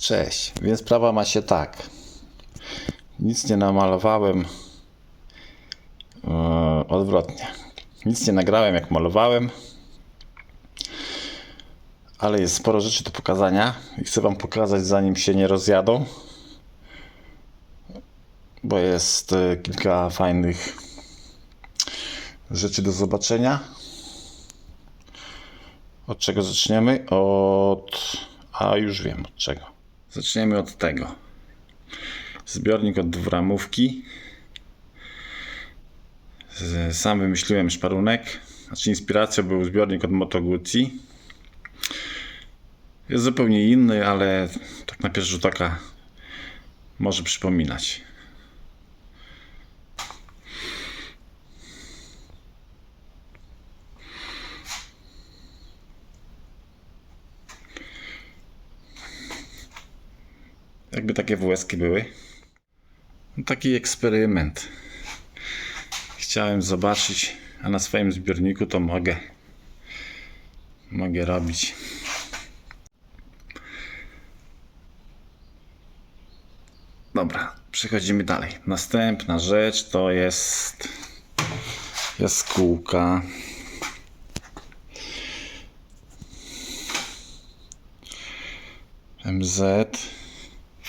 Cześć, więc sprawa ma się tak. Nic nie namalowałem. e, odwrotnie. Nic nie nagrałem jak malowałem. Ale jest sporo rzeczy do pokazania i chcę Wam pokazać zanim się nie rozjadą. Bo jest e, kilka fajnych rzeczy do zobaczenia. Od czego zaczniemy? Od. A już wiem od czego. Zaczniemy od tego. Zbiornik od dwuramówki. Sam wymyśliłem szparunek. Znaczy inspiracją był zbiornik od Moto. Jest zupełnie inny, ale tak na pierwszy rzut oka może przypominać. Takie WS-ki były. No, Taki eksperyment. Chciałem zobaczyć, a na swoim zbiorniku to mogę. Mogę robić. Dobra, przechodzimy dalej. Następna rzecz to jest jaskółka. MZ.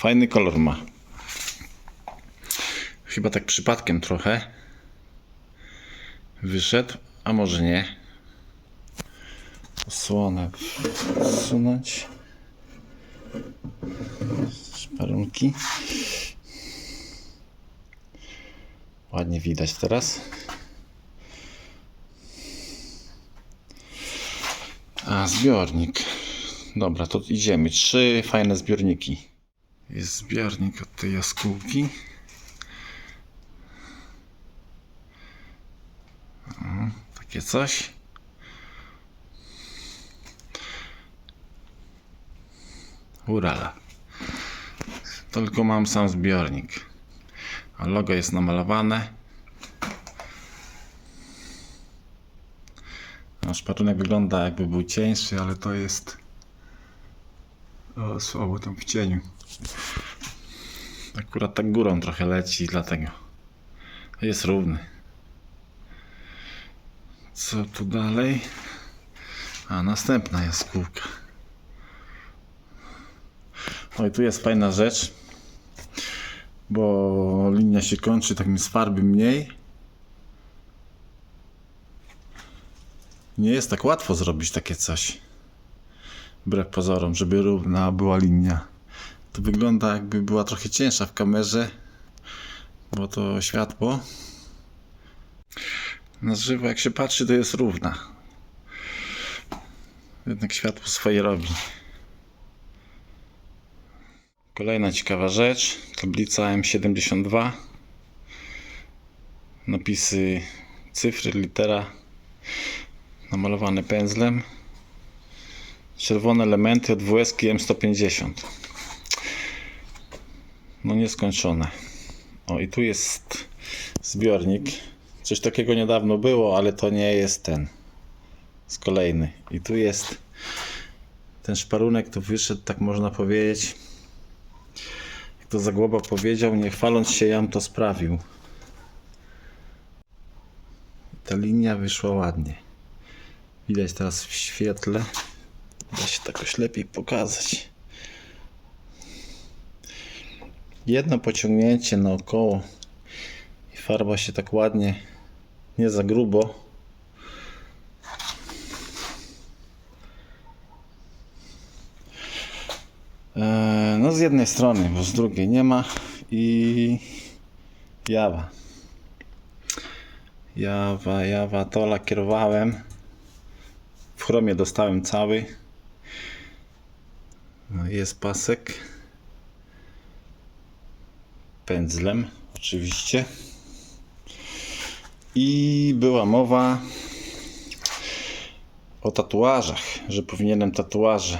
Fajny kolor ma. Chyba tak przypadkiem trochę wyszedł, a może nie. Osłonę wsunąć. Szparunki. Ładnie widać teraz. A, zbiornik. Dobra, to idziemy. Trzy fajne zbiorniki. Jest zbiornik od tej jaskółki. Takie coś. Urala. Tylko mam sam zbiornik. A logo jest namalowane. A szpatunek wygląda jakby był cieńszy, ale to jest o, słabo tam w cieniu. Akurat tak górą trochę leci, dlatego jest równy. Co tu dalej? A następna jaskółka. Oj, tu jest fajna rzecz, bo linia się kończy, tak mi z farby mniej. Nie jest tak łatwo zrobić takie coś. Wbrew pozorom, żeby równa była linia. To wygląda jakby była trochę cięższa w kamerze, bo to światło. Na żywo jak się patrzy to jest równa. Jednak światło swoje robi. Kolejna ciekawa rzecz. Tablica M72. Napisy cyfry, litera namalowane pędzlem. Czerwone elementy od WS M150. No nieskończone. O i tu jest zbiornik. Coś takiego niedawno było, ale to nie jest ten. Z kolejny. I tu jest ten szparunek, to wyszedł, tak można powiedzieć. Jak to Zagłoba powiedział, nie chwaląc się, jam to sprawił. Ta linia wyszła ładnie. Widać teraz w świetle. Da się jakoś lepiej pokazać. Jedno pociągnięcie naokoło i farba się tak ładnie, nie za grubo. Eee, No z jednej strony, bo z drugiej nie ma i jawa. Jawa, jawa, to lakierowałem. W chromie dostałem cały. No jest pasek. Pędzlem, oczywiście. I była mowa o tatuażach, że powinienem tatuaże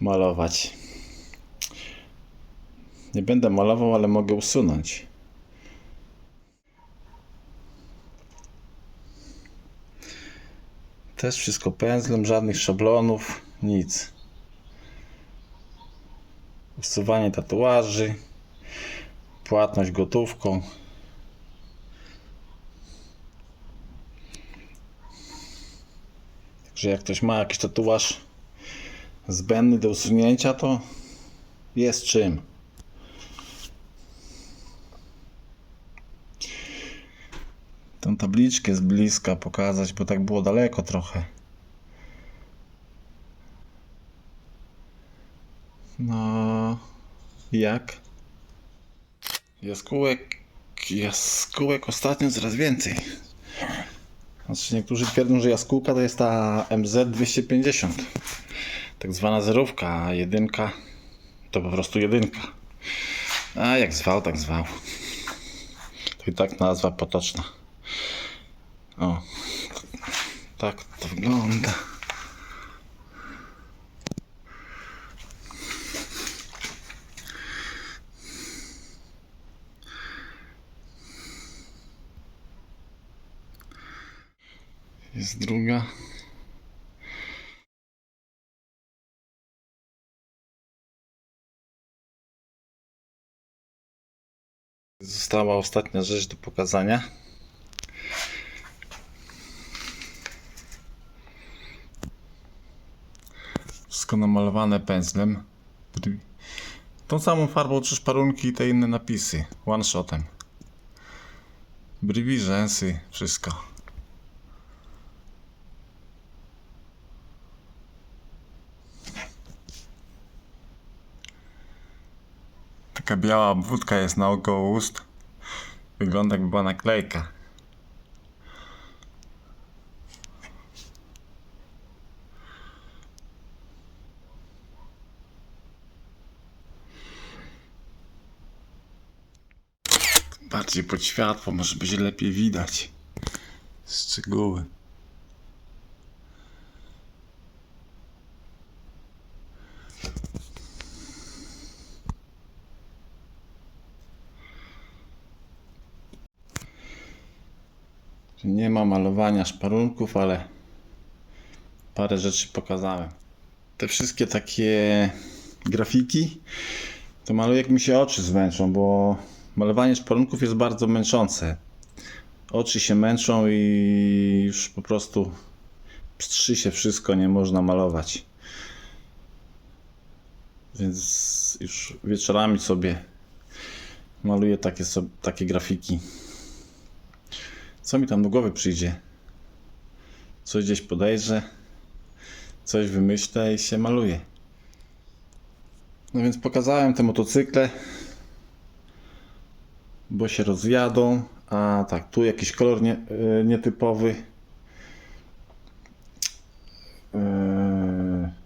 malować. Nie będę malował, ale mogę usunąć. Też wszystko pędzlem, żadnych szablonów, nic. Usuwanie tatuaży, płatność gotówką. Także jak ktoś ma jakiś tatuaż zbędny do usunięcia, to jest czym. Tą tabliczkę z bliska pokazać, bo tak było daleko trochę. No, jak? Jaskółek, jaskółek ostatnio coraz więcej. Znaczy niektórzy twierdzą, że jaskółka to jest ta MZ250. Tak zwana zerówka, a jedynka to po prostu jedynka. A jak zwał, tak zwał. To i tak nazwa potoczna. O, tak to wygląda. Druga. Została ostatnia rzecz do pokazania. Wszystko namalowane pędzlem. Tą samą farbą czy szparunki i te inne napisy. One shotem. Brwi, rzęsy, wszystko. Taka biała obwódka jest naokoło ust. Wygląda jakby była naklejka. Bardziej pod światło, może będzie lepiej widać szczegóły. Nie ma malowania szparunków, ale parę rzeczy pokazałem. Te wszystkie takie grafiki to maluję jak mi się oczy zmęczą, bo malowanie szparunków jest bardzo męczące. Oczy się męczą i już po prostu pstrzy się wszystko, nie można malować. Więc już wieczorami sobie maluję takie, takie grafiki. Co mi tam do głowy przyjdzie? Coś gdzieś podejrzę, coś wymyślę i się maluję. No więc pokazałem te motocykle, bo się rozjadą. A tak, tu jakiś kolor nie, y, nietypowy. Yy,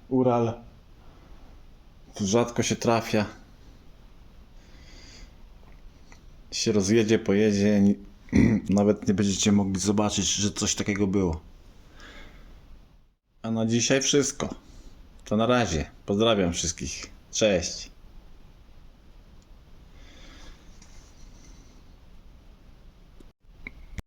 Ural. Tu rzadko się trafia. Się rozjedzie, pojedzie. Nawet nie będziecie mogli zobaczyć, że coś takiego było. A na dzisiaj wszystko. To na razie. Pozdrawiam wszystkich. Cześć.